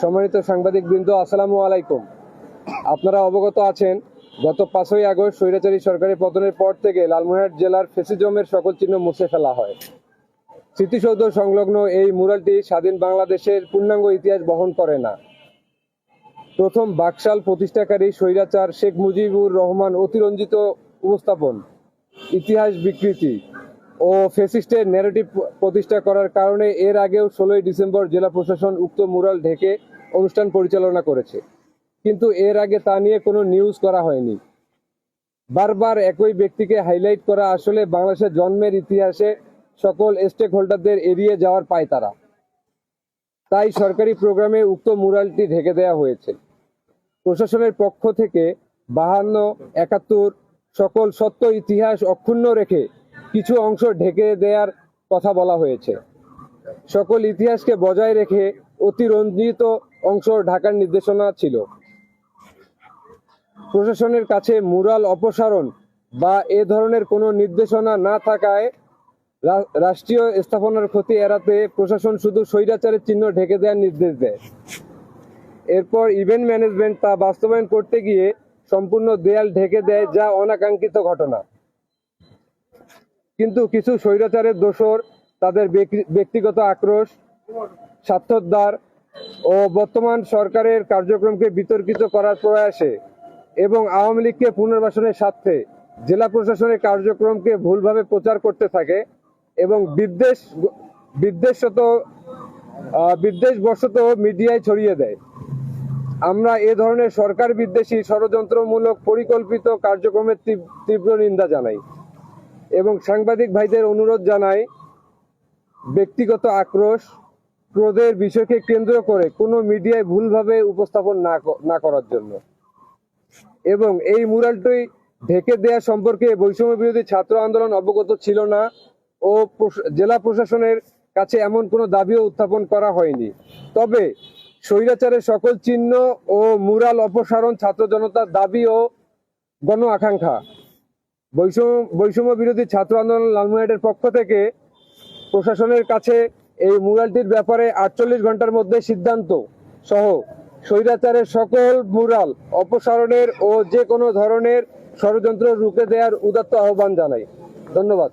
সম্মানিত সাংবাদিক বৃন্দ, আসসালামু আলাইকুম। আপনারা অবগত আছেন, গত পাঁচই আগস্ট স্বৈরাচারী সরকারের পতনের পর থেকে লালমোহরহাট জেলার ফেসিজমের সকল চিহ্ন মুছে ফেলা হয়। স্মৃতিসৌধ সংলগ্ন এই মুরালটি স্বাধীন বাংলাদেশের পূর্ণাঙ্গ ইতিহাস বহন করে না। প্রথম বাকশাল প্রতিষ্ঠাকারী স্বৈরাচার শেখ মুজিবুর রহমান অতিরঞ্জিত উপস্থাপন, ইতিহাস বিকৃতি ও ফেসিস্টের ন্যারেটিভ প্রতিষ্ঠা করার কারণে এর আগেও ষোলোই ডিসেম্বর জেলা প্রশাসন উক্ত মুরাল ঢেকে অনুষ্ঠান পরিচালনা করেছে। কিন্তু এর আগে তা নিয়ে কোনো নিউজ করা হয়নি। বারবার একই ব্যক্তিকে হাইলাইট করা আসলে বাংলাদেশের জন্মের ইতিহাসে সকল স্টেক হোল্ডারদের এড়িয়ে যাওয়ার পায় তারা। তাই সরকারি প্রোগ্রামে উক্ত মুরালটি ঢেকে দেওয়া হয়েছে। প্রশাসনের পক্ষ থেকে বাহান্ন, একাত্তর সকল সত্য ইতিহাস অক্ষুণ্ণ রেখে কিছু অংশ ঢেকে দেওয়ার কথা বলা হয়েছে। সকল ইতিহাসকে বজায় রেখে অতিরঞ্জিত অংশ ঢাকার নির্দেশনা ছিল। প্রশাসনের কাছে মুরাল অপসারণ বা এ ধরনের কোনো নির্দেশনা না থাকায় রাষ্ট্রীয় স্থাপনার ক্ষতি এড়াতে প্রশাসন শুধু স্বৈরাচারের চিহ্ন ঢেকে দেওয়ার নির্দেশ দেয়। এরপর ইভেন্ট ম্যানেজমেন্ট তা বাস্তবায়ন করতে গিয়ে সম্পূর্ণ দেয়াল ঢেকে দেয় যা অনাকাঙ্ক্ষিত ঘটনা। কিন্তু কিছু স্বৈরাচারের দোষর তাদের ব্যক্তি- ব্যক্তিগত আক্রোশ, স্বার্থোদ্ধার ও বর্তমান সরকারের কার্যক্রমকে বিতর্কিত করার প্রয়াসে এবং আওয়ামী লীগকে পুনর্বাসনের স্বার্থে জেলা প্রশাসনের কার্যক্রমকে ভুলভাবে প্রচার করতে থাকে এবং বিদ্বেষ বিদ্বেষত বিদ্বেষবশত মিডিয়ায় ছড়িয়ে দেয়। আমরা এ ধরনের সরকার বিদ্বেষী ষড়যন্ত্রমূলক পরিকল্পিত কার্যক্রমের তীব্র নিন্দা জানাই। এবং সাংবাদিক ভাইদের অনুরোধ জানাই, ব্যক্তিগত আক্রোশ ক্রোধের বিষয়কে কেন্দ্র করে কোনো মিডিয়ায় ভুলভাবে উপস্থাপন না না করার জন্য। এবং এই মুরালটি ঢেকে দেয়া সম্পর্কে বৈষম্য বিরোধী ছাত্র আন্দোলন অবগত ছিল না ও জেলা প্রশাসনের কাছে এমন কোনো দাবিও উত্থাপন করা হয়নি। তবে স্বৈরাচারের সকল চিহ্ন ও মুরাল অপসারণ ছাত্র জনতার দাবি ও গণ আকাঙ্ক্ষা বৈষম্য বৈষম্য বিরোধী ছাত্র আন্দোলন লালমোহাটের পক্ষ থেকে প্রশাসনের কাছে এই মুরালটির ব্যাপারে আটচল্লিশ ঘণ্টার মধ্যে সিদ্ধান্ত সহ স্বৈরাচারের সকল মুরাল অপসারণের ও যে কোনো ধরনের ষড়যন্ত্র রুখে দেওয়ার উদাত্ত আহ্বান জানাই। ধন্যবাদ।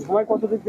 সময় কতদিন